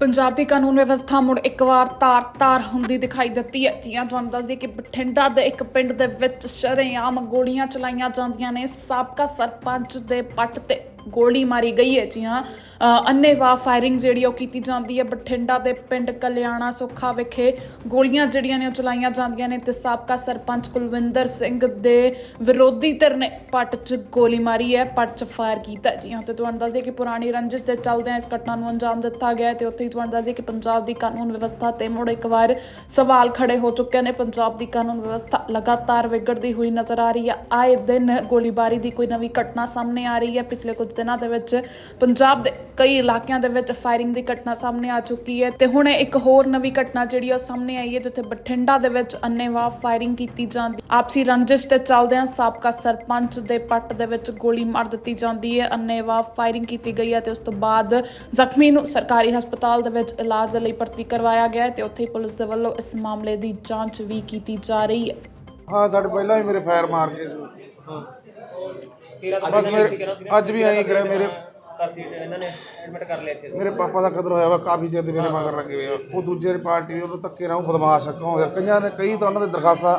ਪੰਜਾਬ ਦੀ ਕਾਨੂੰਨ ਵਿਵਸਥਾ ਮੁੜ ਇੱਕ ਵਾਰ ਤਾਰ-ਤਾਰ ਹੁੰਦੀ ਦਿਖਾਈ ਦਿੱਤੀ ਹੈ। ਜੀਆਂ ਤੁਹਾਨੂੰ ਦੱਸਦੀ ਕਿ ਬਠਿੰਡਾ ਦੇ ਇੱਕ ਪਿੰਡ ਦੇ ਵਿੱਚ ਸ਼ਰੇਆਮ ਗੋਲੀਆਂ ਚਲਾਈਆਂ ਜਾਂਦੀਆਂ ਨੇ। ਸਾਬਕਾ ਸਰਪੰਚ ਦੇ ਪੱਟ ਤੇ ਗੋਲੀ ਮਾਰੀ ਗਈ ਹੈ ਜੀ ਹਾਂ। ਅ, ਅੰਨ੍ਹੇਵਾਹ ਫਾਇਰਿੰਗ ਜਿਹੜੀ ਉਹ ਕੀਤੀ ਜਾਂਦੀ ਹੈ। ਬਠਿੰਡਾ ਦੇ ਪਿੰਡ ਕਲਿਆਣਾ ਸੁੱਖਾ ਵਿਖੇ ਗੋਲੀਆਂ ਜਿਹੜੀਆਂ ਨੇ ਉਹ ਚਲਾਈਆਂ ਜਾਂਦੀਆਂ ਨੇ ਤੇ ਸਾਬਕਾ ਸਰਪੰਚ ਕੁਲਵਿੰਦਰ ਸਿੰਘ ਦੇ ਵਿਰੋਧੀ ਧਿਰ ਨੇ ਪੱਟ 'ਚ ਗੋਲੀ ਮਾਰੀ ਹੈ ਪੱਟ 'ਚ ਫਾਇਰ ਕੀਤਾ ਜੀ ਹਾਂ ਤੇ ਤੁਹਾਨੂੰ ਦੱਸ ਦਈਏ ਕਿ ਪੁਰਾਣੀ ਰੰਜਿਸ਼ ਦੇ ਚੱਲਦਿਆਂ ਇਸ ਘਟਨਾ ਨੂੰ ਅੰਜਾਮ ਦਿੱਤਾ ਗਿਆ ਤੇ ਉੱਥੇ ਹੀ ਤੁਹਾਨੂੰ ਦੱਸ ਦਈਏ ਕਿ ਪੰਜਾਬ ਦੀ ਕਾਨੂੰਨ ਵਿਵਸਥਾ ਤੇ ਮੁੜ ਇੱਕ ਵਾਰ ਸਵਾਲ ਖੜੇ ਹੋ ਚੁੱਕੇ ਨੇ। ਪੰਜਾਬ ਦੀ ਕਾਨੂੰਨ ਵਿਵਸਥਾ ਲਗਾਤਾਰ ਵਿਗੜਦੀ ਹੋਈ ਨਜ਼ਰ ਆ ਰਹੀ ਹੈ। ਆਏ ਦਿਨ ਗੋਲੀਬਾਰੀ ਦੀ ਕੋਈ ਨਵੀਂ ਘਟਨਾ ਸਾਹਮਣੇ ਆ ਰਹੀ ਹੈ। ਪਿਛਲੇ ਕੁਝ ਦਿਨਾਂ ਦੇ ਵਿੱਚ ਪੰਜਾਬ ਦੇ ਕਈ ਇਲਾਕਿਆਂ ਦੇ ਵਿੱਚ ਫਾਇਰਿੰਗ ਦੀ ਘਟਨਾ ਸਾਹਮਣੇ ਆ ਚੁੱਕੀ ਹੈ ਤੇ ਹੁਣ ਇੱਕ ਹੋਰ ਨਵੀਂ ਘਟਨਾ ਜਿਹੜੀ ਉਹ ਸਾਹਮਣੇ ਆਈ ਹੈ ਜਿੱਥੇ ਬਠਿੰਡਾ ਦੇ ਵਿੱਚ ਅੰਨੇਵਾਹ ਫਾਇਰਿੰਗ ਕੀਤੀ ਜਾਂਦੀ ਆਪਸੀ ਰੰਜਿਸ਼ ਤੇ ਚੱਲਦਿਆਂ ਸਾਬਕਾ ਸਰਪੰਚ ਦੇ ਪੱਟ ਦੇ ਵਿੱਚ ਗੋਲੀ ਮਾਰ ਦਿੱਤੀ ਜਾਂਦੀ ਹੈ। ਅੰਨੇਵਾਹ ਫਾਇਰਿੰਗ ਕੀਤੀ ਗਈ ਹੈ ਤੇ ਉਸ ਤੋਂ ਬਾਅਦ ਜ਼ਖਮੀ ਨੂੰ ਸਰਕਾਰੀ ਹਸਪਤਾਲ ਦੇ ਵਿੱਚ ਇਲਾਜ ਲਈ ਭਰਤੀ ਕਰਵਾਇਆ ਗਿਆ ਹੈ ਤੇ ਉੱਥੇ ਹੀ ਪੁਲਿਸ ਦੇ ਵੱਲੋਂ ਇਸ ਮਾਮਲੇ ਦੀ ਜਾਂਚ ਵੀ ਕੀਤੀ ਜਾ ਰਹੀ ਹੈ। ਹਾਂ ਸਾਡੇ ਪਹਿਲਾਂ ਹੀ ਮੇਰੇ ਫਾਇਰ ਮਾਰ ਕੇ ਬਸ ਮੇਰੇ ਅੱਜ ਵੀ ਐਂ ਕਰਿਆ ਮੇਰੇ ਕਰਤੀ ਇਹਨਾਂ ਨੇ ਐਡਮਿਟ ਕਰ ਲਿਆ ਇੱਥੇ ਮੇਰੇ ਪਾਪਾ ਦਾ ਕਦਰ ਹੋਇਆ ਵਾ ਕਾਫੀ ਚਿਰ ਦੇ ਮੇਰੇ ਮਗਰ ਲੱਗੇ ਹੋਏ ਆ। ਉਹ ਦੂਜੇ ਪਾਰਟੀ ਵੀ ਉਹਨੂੰ ਧੱਕੇ ਨਾਲ ਉਹ ਬਦਮਾਸ਼ ਹੋਇਆ? ਕਈਆਂ ਨੇ ਕਈ ਤਾਂ ਉਹਨਾਂ ਦੇ ਦਰਖਾਸਤਾਂ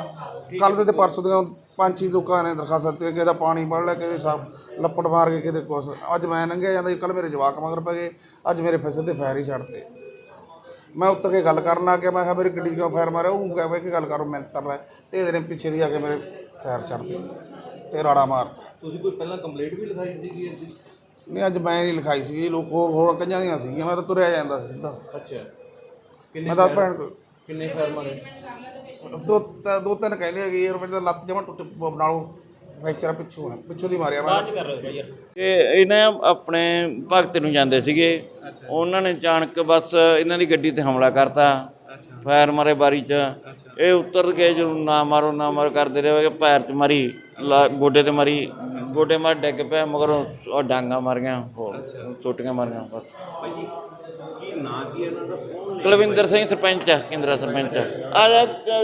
ਕੱਲ ਦੇ ਤੇ ਪਰਸੋਂ ਦੀਆਂ ਪੰਜ ਛੇ ਲੋਕਾਂ ਨੇ ਦਰਖਾਸਤਾਂ ਤੇ ਕਿਸੇ ਦਾ ਪਾਣੀ ਪੜ ਲਿਆ ਕਿਸੇ ਸਭ ਲੱਪੜ ਮਾਰ ਕੇ ਕਿਤੇ ਕੁਛ। ਅੱਜ ਮੈਂ ਲੰਘਿਆ ਜਾਂਦਾ ਕੱਲ ਮੇਰੇ ਜਵਾਕ ਮਗਰ ਪੈ ਗਏ ਅੱਜ ਮੇਰੇ ਫੈਸਲੇ ਤੇ ਫਾਇਰ ਹੀ ਛੱਡਤੇ। ਮੈਂ ਉੱਤਰ ਕੇ ਗੱਲ ਕਰਨ ਆ ਗਿਆ ਮੈਂ ਕਿਹਾ ਮੇਰੀ ਗੱਡੀ ਕਿਉਂ ਫਾਇਰ ਮਾਰਿਆ? ਉਹ ਕਹਿ ਕੇ ਗੱਲ ਕਰੋ ਮੈਂ ਤਰ ਰਿਹਾ ਤੇ ਇਹਦੇ ਨੇ ਪਿੱਛੇ ਦੀ ਆ ਕੇ ਮੇਰੇ ਫਾਇਰ ਛੱਡਤੇ ਤੇ ਰਾੜਾ ਮਾਰਤਾ। ਤੁਸੀਂ ਕੋਈ ਪਹਿਲਾਂ ਕੰਪਲੇਂਟ ਵੀ ਲਿਖਾਈ ਸੀਗੀ ਇਹਦੀ ਨਹੀਂ ਅੱਜ ਮੈਂ ਨਹੀਂ ਲਿਖਾਈ ਸੀ ਲੋਕ ਹੋਰ ਹੋਰ ਕਈਆਂ ਦੀਆਂ ਸੀਗੀਆਂ ਮੈਂ ਤਾਂ ਤੁਰਿਆ ਜਾਂਦਾ ਸੀ ਸਿੱਧਾ। ਅੱਛਾ। ਮੈਂ ਤਾਂ ਭੈਣ ਕੋਲ- ਕਿੰਨੇ ਫਾਇਰ ਮਾਰੇ? ਦੋ ਤ- ਦੋ ਤਿੰਨ ਕਹਿੰਦੇ ਹੈਗੇ ਯਾਰ ਮੇਰੇ ਤਾਂ ਲੱਤ ਜਮਾ ਟੁੱਟ ਨਾਲੋਂ ਫ੍ਰੈਕਚਰ ਪਿੱਛੋਂ ਹੈ ਪਿੱਛੋਂ ਦੀ ਮਾਰਿਆ ਮੈਂ। ਕਰ ਰਹੇ ਹੋ ਯਾਰ। ਇਹ ਇਹਨਾਂ ਆਪਣੇ ਭਗਤ ਨੂੰ ਜਾਂਦੇ ਸੀਗੇ ਉਹਨਾਂ ਨੇ ਅਚਾਨਕ ਬਸ ਇਹਨਾਂ ਦੀ ਗੱਡੀ ਤੇ ਹਮਲਾ ਕਰਤਾ ਫਾਇਰ ਮਾਰੇ ਬਾਰੀ ਚ। ਇਹ ਉੱਤਰ ਕੇ ਜਦੋਂ ਨਾ ਮਾਰੋ ਨਾ ਮਾਰੋ ਕਰਦੇ ਰਹੇ ਪੈਰ ਚ ਮਾਰੀ ਲਾ- ਗੋਡੇ ਤੇ ਮਾਰੀ ਗੋਡੇ ਮਾਰ ਡਿੱਗ ਪਿਆ ਮਗਰ ਉਹ ਡਾਂਗਾ ਮਾਰੀਆਂ ਹੋਰ ਛੋਟੀਆਂ ਮਾਰੀਆਂ ਬਸ। ਭਾਈ ਜੀ ਕੀ ਨਾਂ ਕੀ ਇਹਨਾਂ ਦਾ? ਕੌਣ ਕੁਲਵਿੰਦਰ ਸਿੰਘ ਸਰਪੰਚ ਆ ਕੇਂਦਰਾ ਸਰਪੰਚ ਆ। ਜਾ।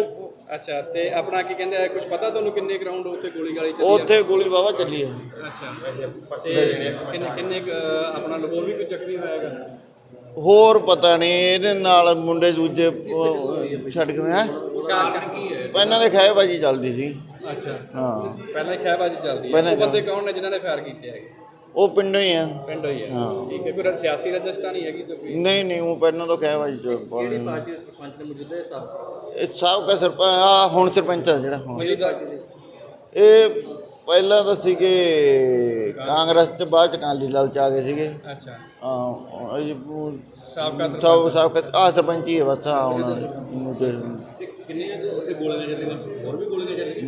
ਅੱਛਾ ਤੇ ਆਪਣਾ ਕੀ ਕਹਿੰਦੇ ਆ ਕੁਝ ਪਤਾ ਤੁਹਾਨੂੰ ਕਿੰਨੇ ਗਰਾਊਂਡ ਉੱਤੇ ਗੋਲੀ ਗਾਲੀ ਚੱਲੀ ਉੱਥੇ ਗੋਲੀ ਬਾਵਾ ਚੱਲੀ ਹੈ ਅੱਛਾ ਤੇ ਕਿੰਨੇ ਕਿੰਨੇ ਕੁ, ਆਪਣਾ ਲਬੋਰ ਵੀ ਕੋਈ ਜ਼ਖਮੀ ਹੋਇਆਗਾ ਹੋਰ ਪਤਾ ਨਹੀਂ ਇਹਦੇ ਨਾਲ ਮੁੰਡੇ ਦੂਜੇ ਉਹ ਛੱਡ ਕੇ ਹੈ ਕਾਰਨ ਕੀ ਹੈ? ਇਹਨਾਂ ਦੇ ਖਹਿਬਾਜੀ ਚੱਲਦੀ ਸੀ। ਅੱਛਾ ਹਾਂ ਪਹਿਲਾਂ ਹੀ ਖਹਿਬਾਜੀ ਚੱਲਦੀ ਹੈ ਪਹਿਲਾਂ ਉਹ ਬੰਦੇ ਕੌਣ ਨੇ ਜਿਨ੍ਹਾਂ ਨੇ ਫਾਇਰ ਕੀਤੇ ਹੈਗੇ ਉਹ ਪਿੰਡੋਂ ਹੀ ਆ ਪਿੰਡ ਹੋਈ ਹੈ ਹਾਂ। ਠੀਕ ਹੈ ਕੋਈ ਸਿਆਸੀ ਰਜਿਸਟਰ ਨਹੀਂ ਹੈਗੀ ਤਾਂ ਕੋਈ ਨਹੀਂ ਨਹੀਂ ਉਹ ਪਹਿਲਾਂ ਤੋਂ ਖਹਿਬਾਜੀ ਚ ਕਿਹੜੀ ਪਾਰਟੀ ਦੇ ਸਰਪੰਚ ਨੇ ਮੌਜੂਦਾ ਸਭ ਇਹ ਸਭ ਕਾ ਸਰਪੰਚ ਆ ਹੁਣ ਸਰਪੰਚ ਆ ਜਿਹੜਾ ਹੁਣ ਮੌਜੂਦਾ ਇਹ ਪਹਿਲਾਂ ਤਾਂ ਸੀਗੇ ਕਾਂਗਰਸ ਚ ਬਾਅਦ ਚ ਅਕਾਲੀ ਦਲ ਚ ਆ ਗਏ ਸੀਗੇ ਅੱਛਾ ਹਾਂ ਇਹ ਉਹ ਸਾਬਕਾ ਸਭ ਸਭ ਆ ਸਰਪੰਚ ਹੀ ਬਸ ਆ ਤੇ ਹੋਰ ਵੀ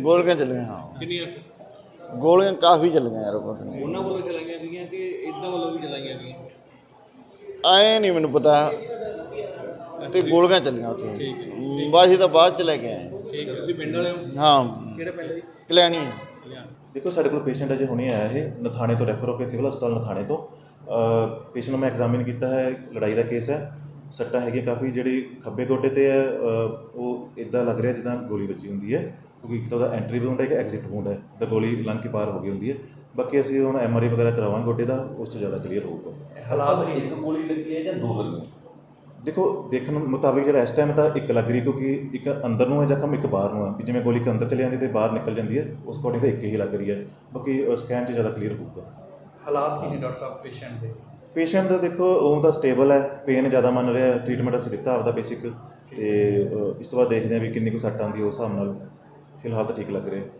ਗੋਲੀਆਂ ਚੱਲੀਆਂ ਗੋਲ ਕੇ ਚੱਲੇ ਹਾਂ। ਕਿੰਨੀਆਂ ਗੋਲੀਆਂ ਕਾਫੀ ਚੱਲੀਆਂ ਯਾਰ ਉਹ ਉਹਨਾਂ ਵੱਲੋਂ ਚਲਾਈਆਂ ਗਈਆਂ ਕਿ ਇਦਾਂ ਵੱਲੋਂ ਵੀ ਚਲਾਈਆਂ ਗਈਆਂ? ਆਏ ਨਹੀਂ ਮੈਨੂੰ ਪਤਾ। ਤੇ ਗੋਲੀਆਂ ਚੱਲੀਆਂ ਉੱਥੇ। ਤਾਂ ਬਾਅਦ ਚ ਲੈ ਕੇ ਆਏ। ਠੀਕ ਹੈ ਤੁਸੀਂ ਪਿੰਡ ਵਾਲੇ ਹੋ? ਹਾਂ। ਕਿਹੜੇ ਪਿੰਡ ਦੀ ਕਲਿਆਣੀ। ਦੇਖੋ ਸਾਡੇ ਕੋਲ ਪੇਸ਼ੈਂਟ ਅਜੇ ਹੁਣੇ ਆਇਆ ਹੈ ਨਥਾਣੇ ਤੋਂ ਰੈਫਰ ਹੋ ਕੇ ਸਿਵਲ ਹਸਪਤਾਲ ਨਥਾਣੇ ਤੋਂ। ਪੇਸ਼ੈਂਟ ਨੂੰ ਮੈਂ ਐਗਜ਼ਾਮਿਨ ਕੀਤਾ ਹੈ ਲੜਾਈ ਦਾ ਕੇਸ ਹੈ। ਸੱਟਾਂ ਹੈਗੀਆਂ ਕਾਫੀ ਜਿਹੜੀ ਖੱਬੇ ਗੋਡੇ ਤੇ ਹੈ ਉਹ ਇਦਾਂ ਲੱਗ ਰਿਹਾ ਜਿੱਦਾਂ ਗੋਲੀ ਵੱਜੀ ਹੁੰਦੀ ਹੈ। ਕਿਉਂਕਿ ਇੱਕ ਤਾਂ ਉਹਦਾ ਐਂਟਰੀ ਵੂੰਡ ਹੈ ਕਿ ਐਗਜ਼ਿਟ ਵੂੰਡ ਹੈ ਤਾਂ ਗੋਲੀ ਲੰਘ ਕੇ ਪਾਰ ਹੋ ਗਈ ਹੁੰਦੀ ਹੈ। ਬਾਕੀ ਅਸੀਂ ਹੁਣ ਐਮਆਰਆਈ ਵਗੈਰਾ ਕਰਾਵਾਂਗੇ ਗੋਡੇ ਦਾ ਉਸ ਤੋਂ ਜ਼ਿਆਦਾ ਕਲੀਅਰ ਹੋਊਗਾ। ਹਾਲਾਤ ਇੱਕ ਗੋਲੀ ਲੱਗੀ ਹੈ ਜਾਂ ਦੋ ਲੱਗੀਆਂ? ਦੇਖੋ ਦੇਖਣ ਮੁਤਾਬਿਕ ਜਿਹੜਾ ਇਸ ਟਾਈਮ ਤਾਂ ਇੱਕ ਲੱਗ ਰਹੀ ਕਿਉਂਕਿ ਇੱਕ ਅੰਦਰ ਨੂੰ ਹੈ ਜ਼ਖਮ ਇੱਕ ਬਾਹਰ ਨੂੰ ਹੈ। ਵੀ ਜਿਵੇਂ ਗੋਲੀ ਇੱਕ ਅੰਦਰ ਚਲੀ ਜਾਂਦੀ ਤੇ ਬਾਹਰ ਨਿਕਲ ਜਾਂਦੀ ਹੈ ਉਸ ਅਕੋਰਡਿੰਗ ਤਾਂ ਇੱਕ ਹੀ ਲੱਗ ਰਹੀ ਹੈ। ਬਾਕੀ ਸਕੈਨ 'ਚ ਜ਼ਿਆਦਾ ਕਲੀਅਰ ਹੋਊਗਾ। ਹਾਲਾਤ ਕੀ ਨੇ ਡਾਕਟਰ ਸਾਹਿਬ ਪੇਸ਼ੈਂਟ ਦੇ? ਪੇਸ਼ੈਂਟ ਦਾ ਦੇਖੋ ਉਹ ਤਾਂ ਸਟੇਬਲ ਹੈ ਪੇਨ ਜ਼ਿਆਦਾ ਮੰਨ ਰਿਹਾ ਟ੍ਰੀਟਮੈਂਟ ਅਸੀਂ ਦਿੱਤਾ ਆਪਦਾ ਬੇਸਿਕ ਤੇ ਇਸ ਤੋਂ ਬਾਅਦ ਦੇਖਦੇ ਹਾਂ ਵੀ ਕਿੰਨੀ ਕੁ ਸੱਟ ਆਉਂਦੀ ਹੈ ਉਸ ਹਿਸਾਬ ਨਾਲ। ਫਿਲਹਾਲ ਤਾਂ ਠੀਕ ਲੱਗ ਰਹੇ।